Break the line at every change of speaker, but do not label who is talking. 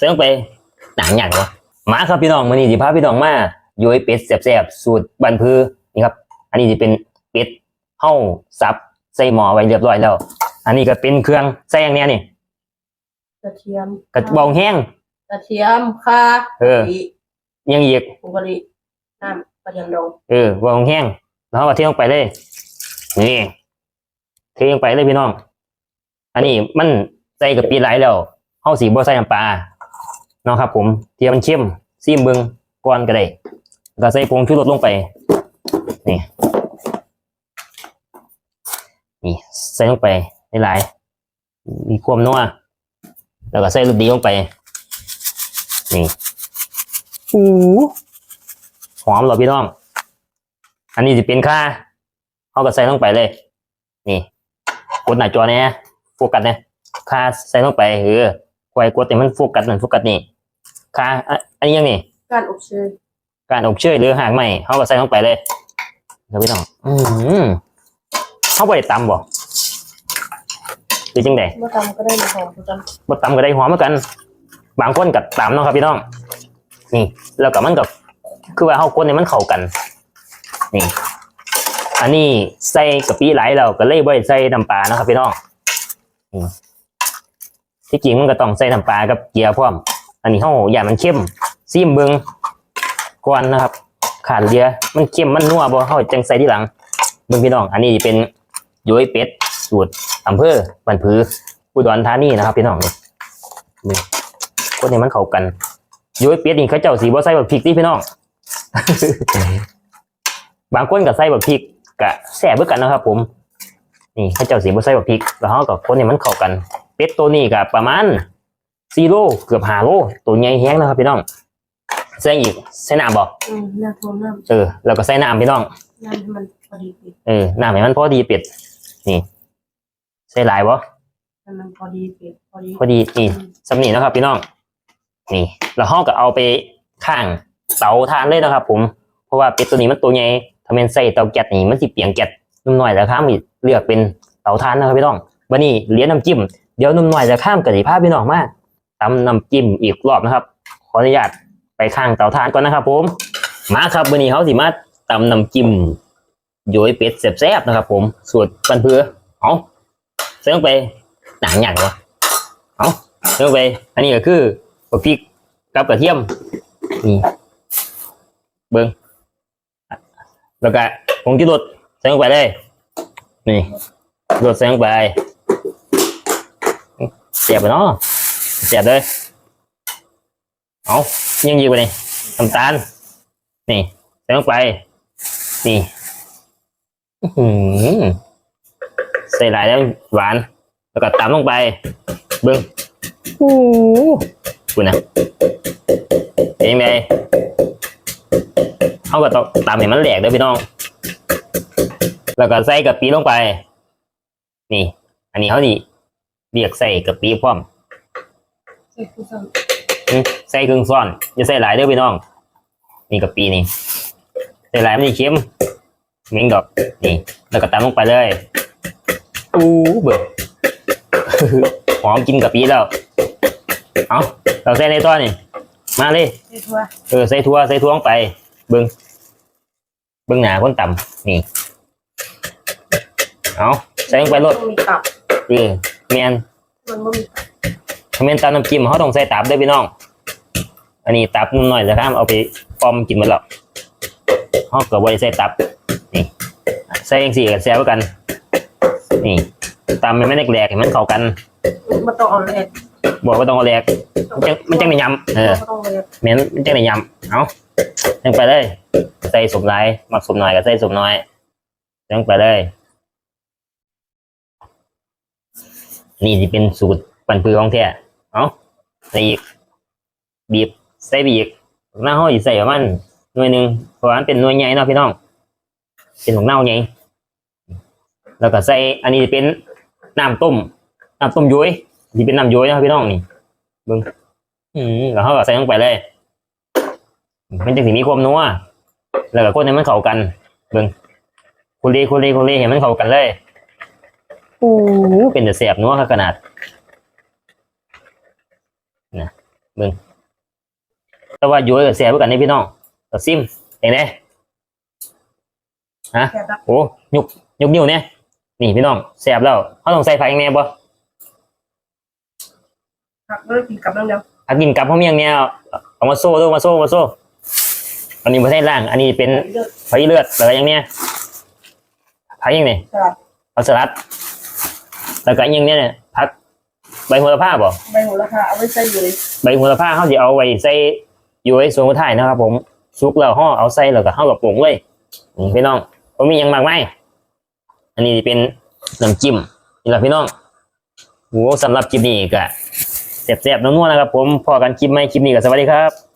เสริมไปหนังอย่างวะมาครับพี่น้องมื้อนี้สิพาพี่น้องมาโยยเป็ดแซ่บๆสูตรบันพือนี่ครับ อันนี้สิเป็นเป็ดเฮาสับใส่หม้อไว้เรียบร้อยแล้ว อันนี้ก็เป็นเครื่องใส่อย่างเนี้ยนี่
กระเทียม
กระบองแห้ง
กระเทียมข่า
เออ
กะปิ
ยังอีก
ผงกะหรี่น้ำกระเทียมดอง
เออบองแห้งแล้วเราก็เทลงไปเลยนี่เทลงไปเลยพี่น้อง อันนี้มันใส่กับปีไหลายแล้วเฮาสีบ่ใส่น้ำปลา เนาะครับผมเทียมันเข้มซีมเบิงก่อนก็ได้ก็ใส่ผงชูรสลงไป นี่ นี่ใส่ลงไปหลายๆมีความนัวแล้วก็ใส่รสดีลงไป นี่อู้หอมหรอพี่น้อง อันนี้จะเป็นค่าเขาก็ใส่ลงไปเลย นี่กดหน้าจอเนี่ยโฟกัสเนี่ยค่าใส่ลงไปเออควายกดแต่มันโฟกัสนั่นโฟกัสนี่ ค่าอะอันนี้ยังนี่
การอบเชย
การอบเชยหรือหางใหม่เขาก็ใส่ลงไปเลยเดี๋ยวพี่น้องอืมเขาไปตำบ่หรือจังได
เมื่อตำก็ได้มาหอมประจ
บดตำก็ได้หอมเหมือนกัน บางคนกับตำเนาะครับพี่น้อง นี่ แล้วก็มันกับคือว่าเฮาคนเนี่ยมันเข้ากัน นี่ อันนี้ใส่กะปิไหลายเราก็เลยบ่ได้ใส่น้ำปลาเนาะครับพี่น้องนี่ที่จริงมันก็ต้องใส่น้ำปลากับเกลือพร้อม อันนี้เฮาอย่ามันเข้มซีมเบิงก่อนนะครับขาดเรือมันเข้มมันนัวบ่เฮาจังใส่ที่หลังเบิ่งพี่น้อง อันนี้เป็นย้อยเป็ดสูตรอำเภอบันพืออุดรธานีนะครับ พี่น้องนี่นี่คนนี้มันเข้ากันย้อยเป็ดนี่เขาเจ้าสีบ่ใส่แบบพริกนี่พี่น้อง บางคนก็ใส่แบบพริกกะแซ่บเบิดกันนะครับ ผม นี่เขาเจ้าสีบ่ใส่แบบพริก แล้วเขากับคนนี้มันเข้ากัน เป็ดตัวนี้ก็ประมาณ 4โลเกือบ5โลตัวใหญ่แฮงนะครับพี่น้องใส่อีกใส่น้ำบ่ำ
อืมน้ำท่วมน้
เออแล้วก็ใส่น้ำพี่น้องำ
น้ำให้มันพอดีปิด
เออน้ำให้มันพอดีเป็ดนี่ใส่หลายบ่
ให้มันพอดีปิดพอดี
พอดีนี่สำนีนะครับ พี่น้อง นี่แล้วห้องก็เอาไปข้างเตาทานเลยนะครับ ผมเพราะว่าเป็ดตัวนี้มันตัวใหญ่ถ้าเป็นใส่เตาแก๊สนี่มันสิเปียงแก๊สนุ่มหน่อยแล้วข้ามนี่เลือกเป็นเตาทานนะครับพี่น้องวันนี้เหลียญน้ำจิ้มเดี๋ยวนุ่มหน่อยจะข้ามกับสีผ้าพี่น้องมา ตำน้ำจิ้มอีกรอบนะครับ ขออนุญาตไปข้างเตาทานก่อนนะครับ ผม มาครับวันนี้เขาสิมาตำน้ำจิ้มโยยเป็ดแซ่บๆนะครับ ผมสูตรปันเพื่อเอาเสิร์ฟไปหนังอย่างวะเอาเสิร์ฟไป อันนี้ก็คือบักพริกกับกระเทียมนี่เบิ้งแล้วก็ผงชูรสใส่ลงไปเลยนี่รสใส่ลงไปเสียบไปเนาะ เสียบเลยเอายังยู่ไปนี่น้ำตาล นี่ใส่ลงไป นี่ใส่หลายแล้วหวาน แล้วก็ตามลงไป เบิ้งโอ้คุณนะเป็นยังไงเขาก็ต้องตามให้มันแหลกด้อพี่น้อง แล้วก็ใส่กะปิลงไป นี่ อันนี้เขาดิเรียกใส่กะปิพร้อม อืมใส่ครึ่งซ้อนอย่าใส่หลายเด้อพี่น้อง นี่กะปินี่ใส่หลายมันจะเค็มเหม็นดอกนี่ แล้วก็ตามลงไปเลยอู้เบื่อหอมกินกะปิแล้ว เอาเราใส่ในต้อนนี่ มาเลยำ
ใส่ทั่ว
เออใส่ทั่วใส่ทั่วลงไป เบิ้งเบิ้งหนาคนต่ำนี่ เอาใส่ลงไปรด
ต้องมีตับ
เออแมน
มันไม่มีตับ
ถ้าแมนตามน้ำจิ้มเขาต้องใส่ตับด้วยพี่น้อง อันนี้ตับนุ่มหน่อยจะข้ามเอาไปปอมกินหมดแล้วเขาเกิดว่าใส่ตับนี่ใส่เองสี่กับแซวกัน นี่ตามมันไม่ได้แหลกให้มันเข้ากัน
มันต้องเอาแรก
บอกว่าต้องเอาแหลกมันจังมันจังในยำเออ
มันต้องแรก
เหม็นมันจังในยำเอาจังไปเลยใส่สมหลายมักสมหน่อยก็ใส่สมน้อยจังไปเลยนี่จะเป็นสูตรปันพือของแท้ เอาใส่อีก บีบใส่บีกหน้าห้อยใส่ประมาณหน่วยหนึ่งเพราะว่ามันเป็นหน่วยใหญ่เนาะพี่น้อง เป็นของเน่าใหญ่แล้วก็ใส่อันนี้เป็นน้ำต้มน้ำต้มย้อยที่เป็นน้ำย้อยนะครับพี่น้องนี่เบิ่งอืมแล้วเขาก็ใส่ลงไปเลยมันจะถึงมีความนัวแล้วก็คนให้มันเข้ากันเบิ่งคุรีคุรีคุรีให้มันเข้ากันเลยโอ้เป็นแต่แสบนัวขนาดนะ มึงแต่ว่าอยู่กับแซ่บเหมือนกันนี่พี่น้องก็ซิมเองเด้
แค่แบบ
โอ้ยกยกนิ้วเนี่ยนี่พี่น้องแซ่บแล้วเขาต้องใส่ผักยังไงบ่
ผักแล้วกินกับน้ำเดียว
ผักกินกับเขาเมียงเนี่ยเอามาโซ่ด้วยมาโซ่มาโซ่อันนี้ไม่ใช่ล่าง อันนี้เป็น
เลือด
ผักอีเลือดแล้วก็อย่างเนี้ยผักยังไง
สลัด
เอาสลัดแล้วก็อย่างเนี้ยเนี่ยผัก ใบโหระพาบ่
ใบโหระพาเอาไว้ใส่อยู่เลย
ใบโหระพาเขาจะเอาไว้ใส่อยู่ไว้ส่วนท้ายนะครับ ผมซุกแล้วห่อเอาใส่แล้วก็ห่อกับผงเลยนี่พี่น้องผมมีหยังมากไหมายอันนี้เป็นน้ำจิ้มนี่แหละพี่น้องโหสำหรับคลิปนี้ก็แซ่บๆนัวๆนะครับ ผมพอกันคลิปไหมคลิปนี้ก็สวัสดีครับ